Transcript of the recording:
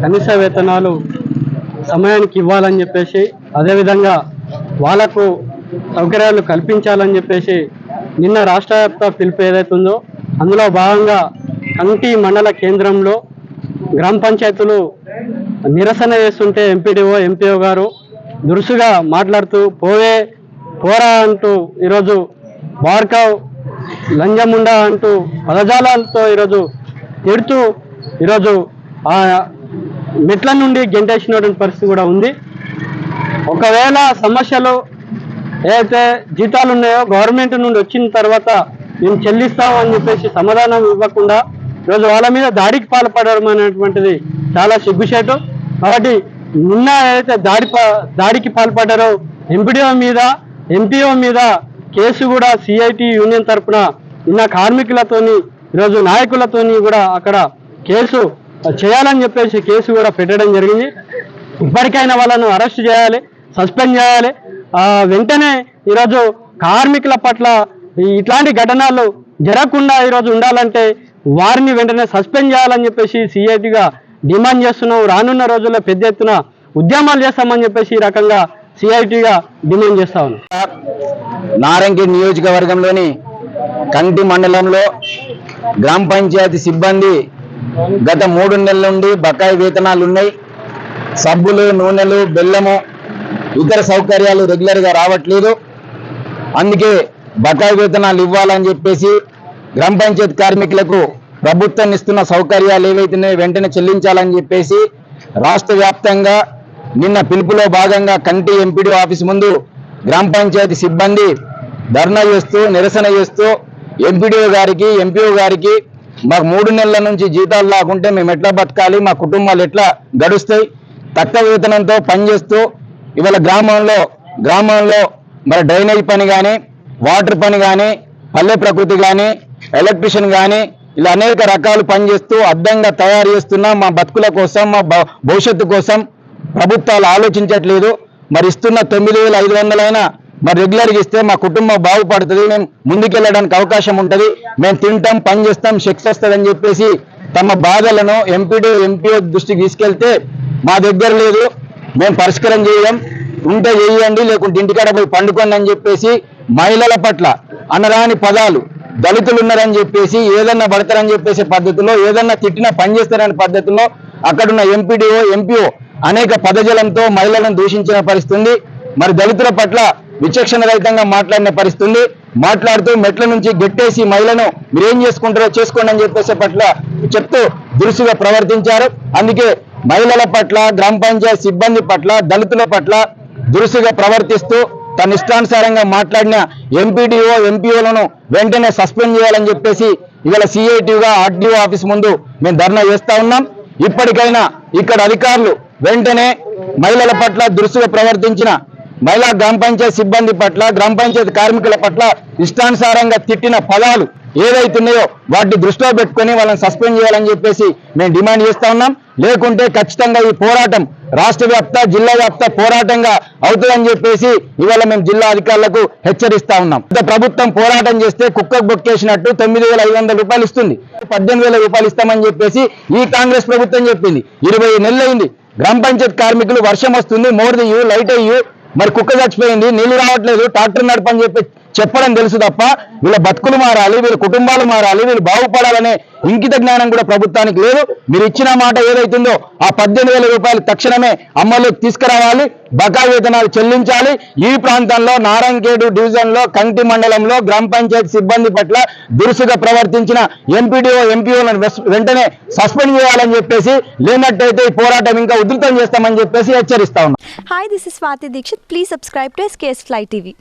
కనీస వేతనాలు సమయానికి ఇవ్వాలని చెప్పేసి అదేవిధంగా వాళ్ళకు సౌకర్యాలు కల్పించాలని చెప్పేసి నిన్న రాష్ట్ర వ్యాప్త పిలుపు ఏదైతుందో అందులో భాగంగా కంటి మండల కేంద్రంలో గ్రామ పంచాయతీలు నిరసన చేస్తుంటే ఎంపీడీఓ ఎంపీఓ గారు దురుసుగా మాట్లాడుతూ పోవే పోరా అంటూ ఈరోజు బార్కావ్ లంజముండ అంటూ పదజాలాలతో ఈరోజు తిడుతూ ఈరోజు ఆ మెట్ల నుండి గెంటేసినటువంటి పరిస్థితి కూడా ఉంది. ఒకవేళ సమస్యలు ఏదైతే జీతాలు ఉన్నాయో గవర్నమెంట్ నుండి వచ్చిన తర్వాత మేము చెల్లిస్తాం అని చెప్పేసి సమాధానం ఇవ్వకుండా ఈరోజు వాళ్ళ మీద దాడికి పాల్పడడం అనేటువంటిది చాలా సిగ్గుచేటు. కాబట్టి నిన్న ఏదైతే దాడి దాడికి పాల్పడ్డారో ఎంపీడీఓ మీద ఎంపీఓ మీద కేసు కూడా సిఐటి యూనియన్ తరఫున నిన్న కార్మికులతోని ఈరోజు నాయకులతోని కూడా అక్కడ కేసు చేయాలని చెప్పేసి కేసు కూడా పెట్టడం జరిగింది. ఇప్పటికైనా వాళ్ళను అరెస్ట్ చేయాలి సస్పెండ్ చేయాలి. వెంటనే ఈరోజు కార్మికుల పట్ల ఇట్లాంటి ఘటనలు జరగకుండా ఈరోజు ఉండాలంటే వారిని వెంటనే సస్పెండ్ చేయాలని చెప్పేసి సిఐటిగా డిమాండ్ చేస్తున్నాం. రానున్న రోజుల్లో పెద్ద ఎత్తున ఉద్యమాలు చేస్తామని చెప్పేసి ఈ రకంగా సిఐటిగా డిమాండ్ చేస్తా ఉన్నాం. నారంగి నియోజకవర్గంలోని కంటి మండలంలో గ్రామ పంచాయతీ సిబ్బంది గత మూడు నెలల నుండి బకాయి వేతనాలు ఉన్నాయి. సబ్బులు నూనెలు బెల్లము ఇతర సౌకర్యాలు రెగ్యులర్గా రావట్లేదు. అందుకే బకాయి వేతనాలు ఇవ్వాలని చెప్పేసి గ్రామ పంచాయతీ కార్మికులకు ప్రభుత్వం ఇస్తున్న సౌకర్యాలు ఏవైతున్నాయో వెంటనే చెల్లించాలని చెప్పేసి రాష్ట్ర వ్యాప్తంగా నిన్న పిలుపులో భాగంగా కంటి ఎంపీడీ ఆఫీస్ ముందు గ్రామ పంచాయతీ సిబ్బంది ధర్నా చేస్తూ నిరసన చేస్తూ ఎంపీడీఓ గారికి ఎంపీఓ గారికి మాకు మూడు నెలల నుంచి జీతాలు లేకుంటే మేము ఎట్లా బతకాలి మా కుటుంబాలు ఎట్లా గడుస్తాయి తక్కువ వేతనంతో పనిచేస్తూ ఇవాళ గ్రామంలో గ్రామంలో మరి డ్రైనేజ్ పని కానీ వాటర్ పని కానీ పల్లె ప్రకృతి కానీ ఎలక్ట్రిషియన్ కానీ ఇలా అనేక రకాలు పనిచేస్తూ అద్దంగా తయారు చేస్తున్న మా బతుకుల కోసం మా భవిష్యత్తు కోసం ప్రభుత్వాలు ఆలోచించట్లేదు. మరి ఇస్తున్న తొమ్మిది వేల ఐదు వందలైనా మరి రెగ్యులర్గా ఇస్తే మా కుటుంబం బాగుపడుతుంది మేము ముందుకెళ్ళడానికి అవకాశం ఉంటుంది. మేము తింటాం పని చేస్తాం శక్తి వస్తుందని చెప్పేసి తమ బాధలను ఎంపీడీ ఎంపీ దృష్టికి తీసుకెళ్తే మా దగ్గర లేదు. మేము పరిష్కారం చేయం. ఉంటే చేయండి లేకుంటే ఇంటికాడ పోయి పండుకోండి అని చెప్పేసి మహిళల పట్ల అనరాని పదాలు దళితులు ఉన్నారని చెప్పేసి ఏదన్నా పడతారని చెప్పేసి పద్ధతిలో ఏదన్నా తిట్టినా పనిచేస్తారనే పద్ధతిలో అక్కడున్న ఎంపీడీఓ ఎంపీఓ అనేక పదజలంతో మహిళలను దూషించిన పరిస్థితి మరి దళితుల పట్ల విచక్షణ రహితంగా మాట్లాడిన పరిస్థితి మాట్లాడుతూ మెట్ల నుంచి గెట్టేసి మహిళను మీరేం చేసుకుంటారో చేసుకోండి అని చెప్పేసి పట్ల చెప్తూ దురుసుగా ప్రవర్తించారు. అందుకే మహిళల పట్ల గ్రామ పంచాయతీ సిబ్బంది పట్ల దళితుల పట్ల దురుసుగా ప్రవర్తిస్తూ తన ఇష్టానుసారంగా మాట్లాడిన ఎంపీడీఓ ఎంపీఓలను వెంటనే సస్పెండ్ చేయాలని చెప్పేసి ఇవాళ సిఐటిగా ఆర్డీఓ ఆఫీస్ ముందు మేము ధర్నా చేస్తా ఉన్నాం. ఇప్పటికైనా ఇక్కడ అధికారులు వెంటనే మహిళల పట్ల దురుసుగా ప్రవర్తించిన మహిళా గ్రామ పంచాయతీ సిబ్బంది పట్ల గ్రామ పంచాయతీ కార్మికుల పట్ల ఇష్టానుసారంగా తిట్టిన పదాలు ఏదైతున్నాయో వాటిని దృష్టిలో పెట్టుకొని వాళ్ళని సస్పెండ్ చేయాలని చెప్పేసి మేము డిమాండ్ చేస్తా ఉన్నాం. లేకుంటే ఖచ్చితంగా ఈ పోరాటం రాష్ట్ర వ్యాప్త జిల్లా వ్యాప్త పోరాటంగా అవుతుందని చెప్పేసి ఇవాళ మేము జిల్లా అధికారులకు హెచ్చరిస్తా ఉన్నాం. ప్రభుత్వం పోరాటం చేస్తే కుక్కకు బొక్కేసినట్టు తొమ్మిది వేల ఐదు వందల రూపాయలు ఇస్తుంది. పద్దెనిమిది వేల రూపాయలు ఇస్తామని చెప్పేసి ఈ కాంగ్రెస్ ప్రభుత్వం చెప్పింది. ఇరవై నెలలు గ్రామ పంచాయతీ కార్మికులు వర్షం వస్తుంది మోర్ దియ్యు లైట్ అయ్యు మరి కుక్క చచ్చిపోయింది నీళ్ళు రావట్లేదు ట్రాక్టర్ నడపని చెప్పి చెప్పడం తెలుసు తప్ప వీళ్ళ బతుకులు మారాలి వీళ్ళ కుటుంబాలు మారాలి వీళ్ళు బాగుపడాలనే ఇంకిత జ్ఞానం కూడా ప్రభుత్వానికి లేదు. మీరు ఇచ్చిన మాట ఏదైతుందో ఆ పద్దెనిమిది వేల రూపాయలు తక్షణమే అమల్లోకి తీసుకురావాలి బకా వేతనాలు చెల్లించాలి. ఈ ప్రాంతంలో నారాయణఖేడు డివిజన్లో కంటి మండలంలో గ్రామ పంచాయతీ సిబ్బంది పట్ల దురుసుగా ప్రవర్తించిన ఎంపీడీఓ ఎంపీఓలను వెంటనే సస్పెండ్ చేయాలని చెప్పేసి లేనట్టయితే ఈ పోరాటం ఇంకా ఉధృతం చేస్తామని చెప్పేసి హెచ్చరిస్తా ఉన్నాం. Hi this is Swathi Dixit please subscribe to SKS fly TV